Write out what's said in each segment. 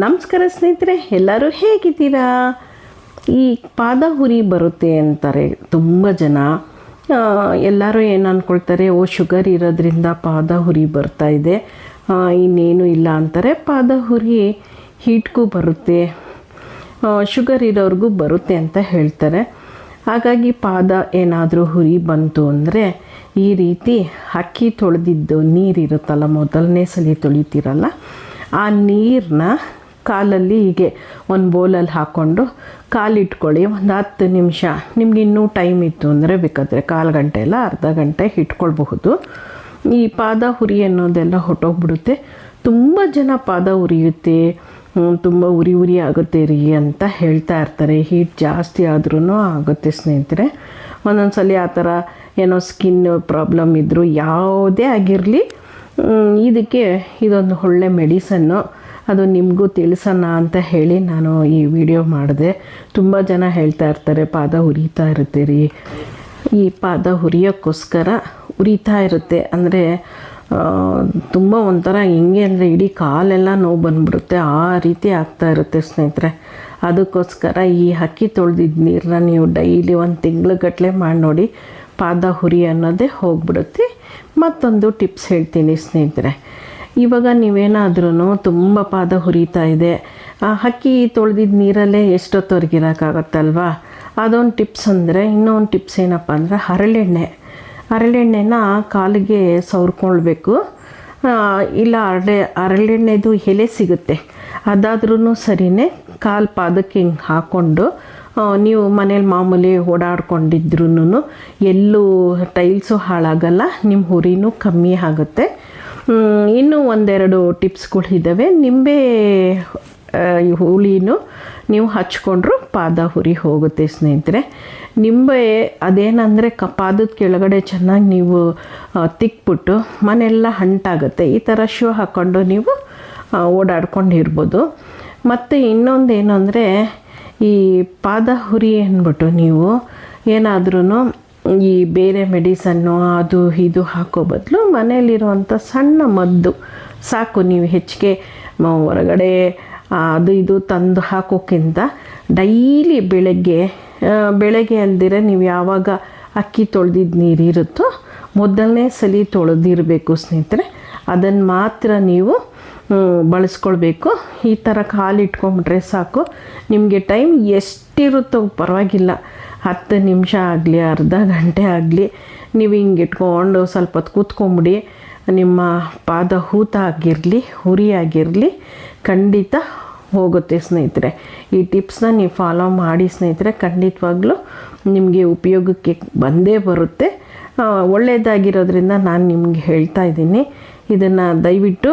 ನಮಸ್ಕಾರ ಸ್ನೇಹಿತರೆ, ಎಲ್ಲರೂ ಹೇಗಿದ್ದೀರಾ? ಈ ಪಾದ ಹುರಿ ಬರುತ್ತೆ ಅಂತಾರೆ ತುಂಬ ಜನ. ಎಲ್ಲರೂ ಏನು ಅಂದ್ಕೊಳ್ತಾರೆ ಓ, ಶುಗರ್ ಇರೋದ್ರಿಂದ ಪಾದ ಹುರಿ ಬರ್ತಾ ಇದೆ. ಇನ್ನೇನು ಇಲ್ಲ ಅಂತಾರೆ. ಪಾದ ಹುರಿ ಹೀಟ್ಗೂ ಬರುತ್ತೆ ಶುಗರ್ ಇರೋರಿಗೂ ಬರುತ್ತೆ ಅಂತ ಹೇಳ್ತಾರೆ. ಹಾಗಾಗಿ ಪಾದ ಏನಾದರೂ ಹುರಿ ಬಂತು ಅಂದರೆ ಈ ರೀತಿ ಅಕ್ಕಿ ತೊಳೆದಿದ್ದು ನೀರಿರುತ್ತಲ್ಲ, ಮೊದಲನೇ ಸಲ ತೊಳಿತೀರಲ್ಲ, ಆ ನೀರನ್ನ ಕಾಲಲ್ಲಿ ಹೀಗೆ ಒಂದು ಬೌಲಲ್ಲಿ ಹಾಕ್ಕೊಂಡು ಕಾಲಿಟ್ಕೊಳ್ಳಿ. ಒಂದು ಹತ್ತು ನಿಮಿಷ. ನಿಮ್ಗೆ ಇನ್ನೂ ಟೈಮ್ ಇತ್ತು ಅಂದರೆ ಬೇಕಾದರೆ ಕಾಲು ಗಂಟೆ ಇಲ್ಲ ಅರ್ಧ ಗಂಟೆ ಇಟ್ಕೊಳ್ಬಹುದು. ಈ ಪಾದ ಹುರಿ ಅನ್ನೋದೆಲ್ಲ ಹೊಟ್ಟೋಗ್ಬಿಡುತ್ತೆ ತುಂಬ ಜನ ಪಾದ ಉರಿಯುತ್ತೆ. ತುಂಬ ಉರಿ ಉರಿ ಆಗುತ್ತೆ ರೀ ಅಂತ ಹೇಳ್ತಾ ಇರ್ತಾರೆ. ಹೀಟ್ ಜಾಸ್ತಿ ಆದ್ರೂ ಆಗುತ್ತೆ ಸ್ನೇಹಿತರೆ. ಒಂದೊಂದು ಸಲ ಆ ಥರ ಏನೋ ಸ್ಕಿನ್ ಪ್ರಾಬ್ಲಮ್ ಇದ್ದರೂ ಯಾವುದೇ ಆಗಿರಲಿ ಇದಕ್ಕೆ ಇದೊಂದು ಒಳ್ಳೆ ಮೆಡಿಸನ್ನು ಅದು ನಿಮಗೂ ತಿಳಿಸೋಣ ಅಂತ ಹೇಳಿ ನಾನು ಈ ವಿಡಿಯೋ ಮಾಡಿದೆ. ತುಂಬ ಜನ ಹೇಳ್ತಾ ಇರ್ತಾರೆ, ಪಾದ ಉರಿತಾ ಇರುತ್ತೆ ರೀ ಈ ಪಾದ ಹುರಿಯೋಕ್ಕೋಸ್ಕರ ಉರಿತಾ ಇರುತ್ತೆ. ಅಂದರೆ ತುಂಬ ಒಂಥರ ಹೆಂಗೆ ಅಂದರೆ ಇಡೀ ಕಾಲೆಲ್ಲ ನೋವು ಬಂದ್ಬಿಡುತ್ತೆ. ಆ ರೀತಿ ಆಗ್ತಾ ಇರುತ್ತೆ ಸ್ನೇಹಿತರೆ. ಅದಕ್ಕೋಸ್ಕರ ಈ ಹಕ್ಕಿ ತೊಳೆದಿದ್ದ ನೀರನ್ನ ನೀವು ಡೈಲಿ ಒಂದು ತಿಂಗ್ಳುಗಟ್ಟಲೆ ಮಾಡಿ ನೋಡಿ, ಪಾದ ಹುರಿ ಅನ್ನೋದೇ ಹೋಗ್ಬಿಡುತ್ತೆ. ಮತ್ತೊಂದು ಟಿಪ್ಸ್ ಹೇಳ್ತೀನಿ ಸ್ನೇಹಿತರೆ. ಇವಾಗ ನೀವೇನಾದ್ರೂ ತುಂಬ ಪಾದ ಹುರಿತಾ ಇದೆ. ಆ ಅಕ್ಕಿ ತೊಳೆದಿದ್ದ ನೀರಲ್ಲೇ ಎಷ್ಟೊತ್ತವರೆಗೆ ಇರೋಕ್ಕಾಗತ್ತಲ್ವಾ ಅದೊಂದು ಟಿಪ್ಸ್ ಅಂದರೆ ಇನ್ನೊಂದು ಟಿಪ್ಸ್ ಏನಪ್ಪ ಅಂದರೆ ಹರಳೆಣ್ಣೆ. ಹರಳೆಣ್ಣೆನ ಕಾಲಿಗೆ ಸವರ್ಕೊಳ್ಬೇಕು. ಇಲ್ಲ ಹರಳೆ ಹರಳೆಣ್ಣೆದು ಎಲೆ ಸಿಗುತ್ತೆ. ಅದಾದ್ರೂ ಸರಿಯೇ ಕಾಲು ಪಾದಕ್ಕೆ ಹಿಂಗೆ ಹಾಕ್ಕೊಂಡು ನೀವು ಮನೇಲಿ ಮಾಮೂಲಿ ಓಡಾಡ್ಕೊಂಡಿದ್ರೂ ಎಲ್ಲೂ ಟೈಲ್ಸು ಹಾಳಾಗಲ್ಲ ನಿಮ್ಮ ಹುರಿನೂ ಕಮ್ಮಿ ಆಗುತ್ತೆ. ಇನ್ನೂ ಒಂದೆರಡು ಟಿಪ್ಸ್ಗಳಿದ್ದಾವೆ. ನಿಂಬೆ ಹುಳಿನೂ ನೀವು ಹಚ್ಕೊಂಡ್ರು ಪಾದ ಹುರಿ ಹೋಗುತ್ತೆ ಸ್ನೇಹಿತರೆ. ನಿಂಬೆ ಅದೇನಂದರೆ ಕ ಪಾದದ ಕೆಳಗಡೆ ಚೆನ್ನಾಗಿ ನೀವು ತಿಕ್ಬಿಟ್ಟು ಮನೆಯೆಲ್ಲ ಹಂಟಾಗುತ್ತೆ. ಈ ಥರ ಶೂ ಹಾಕ್ಕೊಂಡು ನೀವು ಓಡಾಡ್ಕೊಂಡು ಇರ್ಬೋದು ಮತ್ತು ಇನ್ನೊಂದು ಏನು ಅಂದರೆ ಈ ಪಾದ ಹುರಿ ಅಂದ್ಬಿಟ್ಟು ನೀವು ಏನಾದ್ರೂ ಈ ಬೇರೆ ಮೆಡಿಸನ್ನು ಅದು ಇದು ಹಾಕೋ ಬದಲು ಮನೆಯಲ್ಲಿರುವಂಥ ಸಣ್ಣ ಮದ್ದು. ಸಾಕು, ನೀವು ಹೆಚ್ಚಿಗೆ ಹೊರಗಡೆ ಅದು ಇದು ತಂದು ಹಾಕೋಕ್ಕಿಂತ ಡೈಲಿ ಬೆಳಗ್ಗೆ ಬೆಳಗ್ಗೆ ಅಂದಿರ ನೀವು ಯಾವಾಗ ಅಕ್ಕಿ ತೊಳೆದಿದ್ದ ನೀರಿರುತ್ತೋ ಮೊದಲನೇ ಸಲ ತೊಳೆದಿರಬೇಕು ಸ್ನೇಹಿತರೆ. ಅದನ್ನು ಮಾತ್ರ ನೀವು ಬಳಸ್ಕೊಳ್ಬೇಕು. ಈ ಥರ ಕಾಲಿಟ್ಕೊಂಬಿಟ್ರೆ ಸಾಕು. ನಿಮಗೆ ಟೈಮ್ ಎಷ್ಟಿರುತ್ತೋ ಪರವಾಗಿಲ್ಲ. ಹತ್ತು ನಿಮಿಷ ಆಗಲಿ, ಅರ್ಧ ಗಂಟೆ ಆಗಲಿ, ನೀವು ಹಿಂಗೆ ಇಟ್ಕೊಂಡು ಸ್ವಲ್ಪ ಹೊತ್ತು ಕೂತ್ಕೊಂಬಿಡಿ. ನಿಮ್ಮ ಪಾದ ಹೂತ ಆಗಿರಲಿ, ಹುರಿ ಆಗಿರಲಿ, ಖಂಡಿತ ಹೋಗುತ್ತೆ ಸ್ನೇಹಿತರೆ. ಈ ಟಿಪ್ಸ್ನ ನೀವು ಫಾಲೋ ಮಾಡಿ ಸ್ನೇಹಿತರೆ, ಖಂಡಿತವಾಗ್ಲೂ ನಿಮಗೆ ಉಪಯೋಗಕ್ಕೆ ಬಂದೇ ಬರುತ್ತೆ. ಒಳ್ಳೆಯದಾಗಿರೋದ್ರಿಂದ ನಾನು ನಿಮಗೆ ಹೇಳ್ತಾ ಇದ್ದೀನಿ. ಇದನ್ನು ದಯವಿಟ್ಟು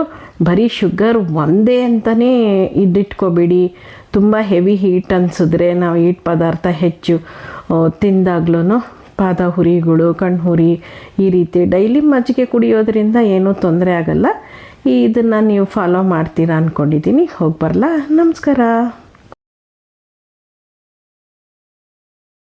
ಬರೀ ಶುಗರ್ ಒಂದೇ ಅಂತಲೇ ಇದ್ದಿಟ್ಕೋಬೇಡಿ ತುಂಬ ಹೆವಿ ಹೀಟ್ ಅನಿಸಿದ್ರೆ ನಾವು ಹೀಟ್ ಪದಾರ್ಥ ಹೆಚ್ಚು ತಿಂದಾಗ್ಲೂ ಪಾದ ಹುರಿಗಳು, ಕಣ್ಣು ಹುರಿ ಈ ರೀತಿ ಡೈಲಿ ಮಜ್ಜಿಗೆ ಕುಡಿಯೋದ್ರಿಂದ ಏನೂ ತೊಂದರೆ ಆಗಲ್ಲ. ಇದನ್ನು ನೀವು ಫಾಲೋ ಮಾಡ್ತೀರಾ ಅಂದ್ಕೊಂಡಿದ್ದೀನಿ ಹೋಗಿ ಬರಲಾ. ನಮಸ್ಕಾರ.